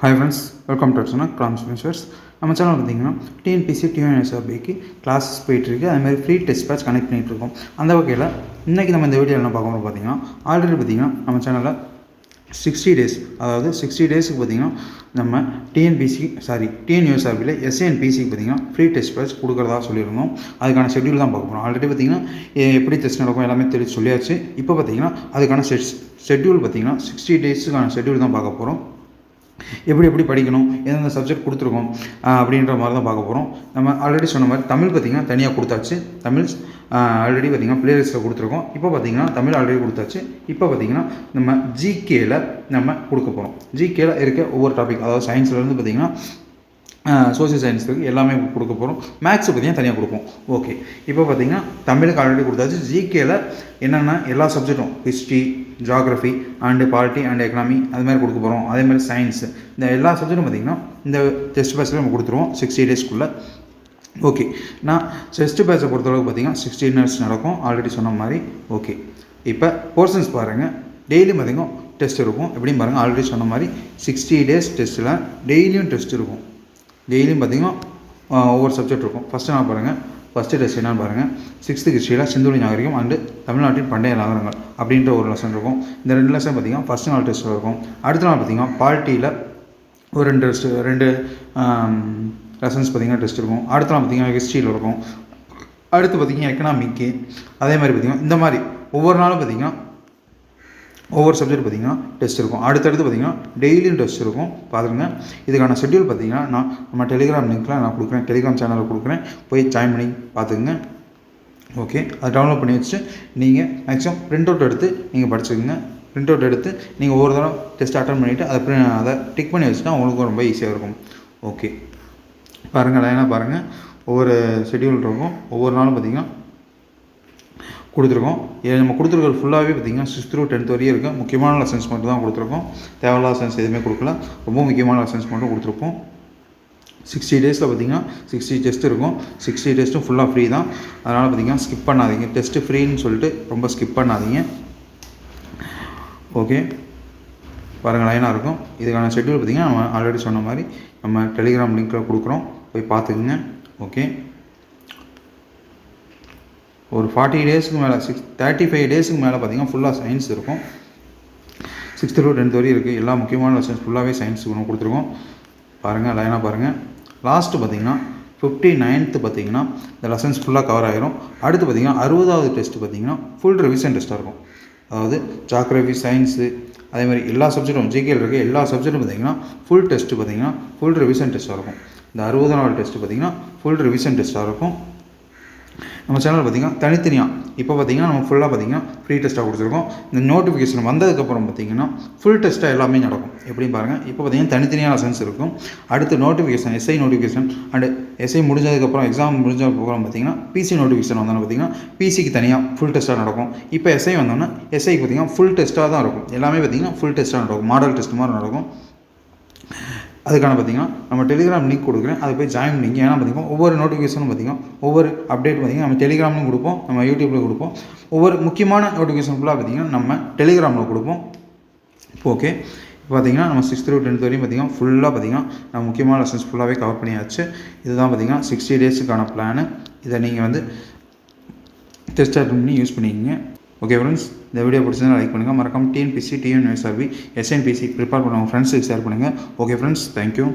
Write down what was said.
Hi friends welcome to சொன்னால் grams finishers நம்ம channel பார்த்தீங்கன்னா டிஎன்பிசி டிஎன்எஸ்ஆர்பிக்கு கிளாஸஸ் போயிட்டுருக்கு அதுமாதிரி ஃப்ரீ டெஸ்ட் பேட்ச் கனெக்ட் பண்ணிகிட்டு இருக்கோம். அந்த வகையில் இன்றைக்கி நம்ம இந்த வீடியோ என்ன பார்க்கணும் பார்த்தீங்கன்னா ஆல்ரெடி பார்த்தீங்கன்னா நம்ம சேனலில் சிக்ஸ்டி டேஸ் அதாவது சிக்ஸ்டி டேஸுக்கு பார்த்தீங்கன்னா நம்ம டிஎன்பிசி சாரி டிஎன்யூஎஸ்ஆர்பியில் எஸ்என்பிசிக்கு பார்த்தீங்கன்னா ஃப்ரீ டெஸ்ட் பேட்ச் கொடுக்குறதா சொல்லியிருந்தோம். அதுக்கான ஷெட்யூல் தான் பார்க்க போகிறோம் ஆல்ரெடி பார்த்திங்கன்னா எப்படி டெஸ்ட் நடக்கும் எல்லாமே தெரிஞ்சு சொல்லியாச்சு. இப்போ பார்த்தீங்கன்னா அதுக்கான ஷெட் ஷெட்யூல் பார்த்தீங்கன்னா சிக்ஸ்டி டேஸுக்கான ஷெட்யூல் தான் பார்க்க போகிறோம் எப்படி எப்படி படிக்கணும் எந்தெந்த சப்ஜெக்ட் கொடுத்துருக்கோம் அப்படின்ற மாதிரி தான் பார்க்க போகிறோம் நம்ம ஆல்ரெடி சொன்ன மாதிரி தமிழ் பார்த்திங்கன்னா தனியாக கொடுத்தாச்சு. தமிழ் ஆல்ரெடி பார்த்திங்கன்னா பிளேலிஸ்ட்டில் கொடுத்துருக்கோம். இப்போ பார்த்திங்கன்னா தமிழ் ஆல்ரெடி கொடுத்தாச்சு. இப்போ பார்த்திங்கன்னா நம்ம ஜிகேயில் நம்ம கொடுக்க போகிறோம் ஜிகேயில் இருக்க ஒவ்வொரு டாபிக் அதாவது சயின்ஸ்லேருந்து பார்த்திங்கன்னா சோசியல் சயின்ஸுக்கு எல்லாமே கொடுக்க போகிறோம் மேக்ஸ் பார்த்தீங்கன்னா தனியாக கொடுப்போம். ஓகே இப்போ பார்த்தீங்கன்னா தமிழுக்கு ஆல்ரெடி கொடுத்தாச்சு. ஜிகேல என்னென்னா எல்லா சப்ஜெக்ட்டும் history geography and polity and economy அது மாதிரி கொடுக்க போகிறோம் அதே மாதிரி சயின்ஸ் இந்த எல்லா சப்ஜெக்ட்டும் பார்த்தீங்கன்னா இந்த டெஸ்ட் பேஸில் நம்ம கொடுத்துருவோம். சிக்ஸ்டி டேஸ்க்குள்ளே ஓகே நான் டெஸ்ட் பேட்சை பொறுத்தளவுக்கு பார்த்தீங்கன்னா சிக்ஸ்டி மினிட்ஸ் நடக்கும். ஆல்ரெடி சொன்ன மாதிரி. ஓகே இப்போ போர்ஷன்ஸ் பாருங்கள் டெய்லி பார்த்தீங்கன்னா டெஸ்ட் இருக்கும். எப்படின்னு பாருங்கள் ஆல்ரெடி சொன்ன மாதிரி சிக்ஸ்டி டேஸ் டெஸ்ட்டில் டெய்லியும் டெஸ்ட் இருக்கும். டெய்லியும் பார்த்தீங்கன்னா ஒவ்வொரு சப்ஜெக்ட் இருக்கும். ஃபஸ்ட்டு நான் பாருங்கள் ஃபஸ்ட்டு டெஸ்ட் என்னன்னு பாருங்கள் சிக்ஸ்த்து ஹிஸ்ட்ரியில் சிந்துளி நாகரிகம் அண்டு தமிழ்நாட்டின் பண்டைய நகரங்கள் அப்படின்ற ஒரு லெசன் இருக்கும். இந்த ரெண்டு லெசன் பார்த்தீங்கன்னா ஃபஸ்ட் நாள் டெஸ்ட்டில் இருக்கும். அடுத்த நாள் பார்த்தீங்கன்னா பால்ட்டியில் ஒரு ரெண்டு ரெண்டு லெசன்ஸ் பார்த்தீங்கன்னா டெஸ்ட் இருக்கும். அடுத்த நாள் பார்த்தீங்கன்னா ஹிஸ்ட்ரியில் இருக்கும். அடுத்து பார்த்தீங்கன்னா எக்கனாமிக்கு அதே மாதிரி பார்த்தீங்கன்னா இந்த மாதிரி ஒவ்வொரு நாளும் பார்த்தீங்கன்னா ஒவ்வொரு சப்ஜெக்ட் பார்த்தீங்கன்னா டெஸ்ட் இருக்கும். அடுத்தடுத்து பார்த்தீங்கன்னா டெய்லியும் டெஸ்ட் இருக்கும். பாருங்க இதுக்கான ஷெட்யூல் பார்த்தீங்கன்னா நான் நம்ம டெலிகிராம் லிங்க்கில் நான் கொடுக்குறேன். டெலிகிராம் சேனலில் கொடுக்குறேன். போய் ஜாயின் பண்ணி பார்த்துக்குங்க ஓகே அதை டவுன்லோட் பண்ணி வச்சுட்டு நீங்கள் மேக்ஸிமம் பிரிண்ட் அவுட் எடுத்து நீங்கள் படிச்சுக்கோங்க. பிரிண்ட் அவுட் எடுத்து நீங்கள் ஒவ்வொரு தடவை டெஸ்ட் அட்டன் பண்ணிவிட்டு அதை அதை டிக் பண்ணி வச்சுட்டா உங்களுக்கும் ரொம்ப ஈஸியாக இருக்கும். ஓகே பாருங்கள் லைனாக பாருங்கள் ஒவ்வொரு ஷெட்யூல் இருக்கும். ஒவ்வொரு நாளும் பார்த்தீங்கன்னா கொடுத்துருக்கோம். இது நம்ம கொடுத்துருக்கிறது ஃபுல்லாகவே பார்த்தீங்கன்னா சிக்ஸ்த் த்ரூ டென்த் வரையும் இருக்குது முக்கியமான லெசன்ஸ் மட்டும் தான் கொடுத்துருக்கோம். தேவையில்லாத லெசன்ஸ் எதுவுமே கொடுக்கல. ரொம்ப முக்கியமான லெசன்ஸ் மட்டும் கொடுத்துருப்போம். சிக்ஸ்டி டேஸில் பார்த்தீங்கன்னா சிக்ஸ்டி டெஸ்ட் இருக்கும். சிக்ஸ்டி டெஸ்ட்டும் ஃபுல்லாக ஃப்ரீ தான். அதனால் பார்த்தீங்கன்னா ஸ்கிப் பண்ணாதீங்க. டெஸ்ட்டு ஃப்ரீன்னு சொல்லிட்டு ரொம்ப ஸ்கிப் பண்ணாதீங்க. ஓகே பாருங்கள் லைனாக இருக்கும். இதுக்கான ஷெட்யூல் பார்த்தீங்கன்னா நம்ம ஆல்ரெடி சொன்ன மாதிரி நம்ம டெலிகிராம் லிங்க்கில் கொடுக்குறோம். போய் பார்த்துக்குங்க. ஓகே ஒரு ஃபார்ட்டி டேஸ்க்கு மேலே சிக்ஸ் தேர்ட்டி ஃபைவ் டேஸுக்கு மேலே பார்த்தீங்கன்னா ஃபுல்லாக சயின்ஸ் இருக்கும். சிக்ஸ்த்து டு டென்த் வரையும் இருக்குது எல்லா முக்கியமான லெசன்ஸ் ஃபுல்லாகவே சயின்ஸ் ஒன்று கொடுத்துருக்கோம். பாருங்கள் லைனாக பாருங்கள் லாஸ்ட்டு பார்த்தீங்கன்னா ஃபிஃப்டி நைன்த்து பார்த்தீங்கன்னா இந்த லெசன்ஸ் ஃபுல்லாக கவர் ஆகிரும் அடுத்து பார்த்தீங்கன்னா அறுபதாவது டெஸ்ட்டு பார்த்தீங்கன்னா ஃபுல் ரிவிஷன் டெஸ்ட்டாக இருக்கும். அதாவது ஜாக்ரஃபி சயின்ஸு அதே மாதிரி எல்லா சப்ஜெக்ட்டும் ஜிகேயில் இருக்க எல்லா சப்ஜெக்ட்டும் பார்த்தீங்கன்னா ஃபுல் டெஸ்ட்டு பார்த்தீங்கன்னா ஃபுல் ரிவிஷன் டெஸ்ட்டாக இருக்கும். இந்த அறுபதாவது டெஸ்ட்டு பார்த்தீங்கன்னா ஃபுல் ரிவிஷன் டெஸ்ட்டாக இருக்கும். நம்ம சேனல் பார்த்தீங்கன்னா தனித்தனியாக இப்போ பார்த்தீங்கன்னா நம்ம ஃபுல்லாக பார்த்தீங்கன்னா ஃப்ரீ டெஸ்ட்டாக கொடுத்துருக்கோம். இந்த நோட்டிஃபிகேஷன் வந்ததுக்கப்புறம் பார்த்தீங்கன்னா ஃபுல் டெஸ்ட்டாக எல்லாமே நடக்கும். எப்படின்னு பாருங்கள் இப்போ பார்த்தீங்கன்னா தனித்தனியாக லெசன்ஸ் இருக்கும். அடுத்து notification SI notification and SI முடிஞ்சதுக்கப்புறம் எக்ஸாம் முடிஞ்சதுக்கப்புறம் பார்த்தீங்கன்னா பிசி நோட்டிஃபிகேஷன் வந்தோன்னு பார்த்தீங்கன்னா பிசிக்கு தனியாக ஃபுல் டெஸ்ட்டாக நடக்கும். இப்போ எஸ்ஐ வந்தோன்னா எஸ்ஐக்கு பார்த்தீங்கன்னா ஃபுல் டெஸ்ட்டாக தான் இருக்கும். எல்லாமே பார்த்தீங்கன்னா ஃபுல் டெஸ்ட்டாக நடக்கும். மாடல் டெஸ்ட் மாதிரி நடக்கும். அதுக்கான பார்த்தீங்கன்னா நம்ம டெலிகிராம் லிங்க் கொடுக்குறேன். அதை போய் ஜாயின் பண்ணிங்க. ஏன்னா பார்த்தீங்கன்னா ஒவ்வொரு நோட்டிஃபிகேஷனும் பார்த்தீங்கன்னா ஒவ்வொரு அப்டேட் பார்த்தீங்கன்னா நம்ம டெலிகிராம்லையும் கொடுப்போம். நம்ம யூடியூப்பில் கொடுப்போம். ஒவ்வொரு முக்கியமான நோட்டிஃபிகேஷன் ஃபுல்லாக பார்த்தீங்கன்னா நம்ம டெலிகிராமில் கொடுப்போம். ஓகே இப்போ பார்த்தீங்கன்னா நம்ம சிக்ஸ்த் டு டென்த் வரையும் பார்த்தீங்கன்னா ஃபுல்லாக பார்த்தீங்கன்னா நம்ம முக்கியமான லெசன்ஸ் ஃபுல்லாகவே கவர் பண்ணியாச்சு. இதுதான் பார்த்தீங்கன்னா சிக்ஸ்டி டேஸுக்கான பிளானு இதை நீங்கள் வந்து டெஸ்ட் அட்டன் பண்ணி யூஸ் பண்ணிக்கிங்க. ஓகே ஃப்ரெண்ட்ஸ் இந்த வீடியோ பிடிச்சதுனா லைக் பண்ணுங்கள் மறக்காம டிஎன்பிசி டிஎன்எஸ்ஆர்பி எஸ்என்பிசி ப்ரிப்பேர் பண்ணுவாங்க ஃப்ரெண்ட்ஸுக்கு ஷேர் பண்ணுங்கள் ஓகே ஃப்ரெண்ட்ஸ் தேங்க்யூ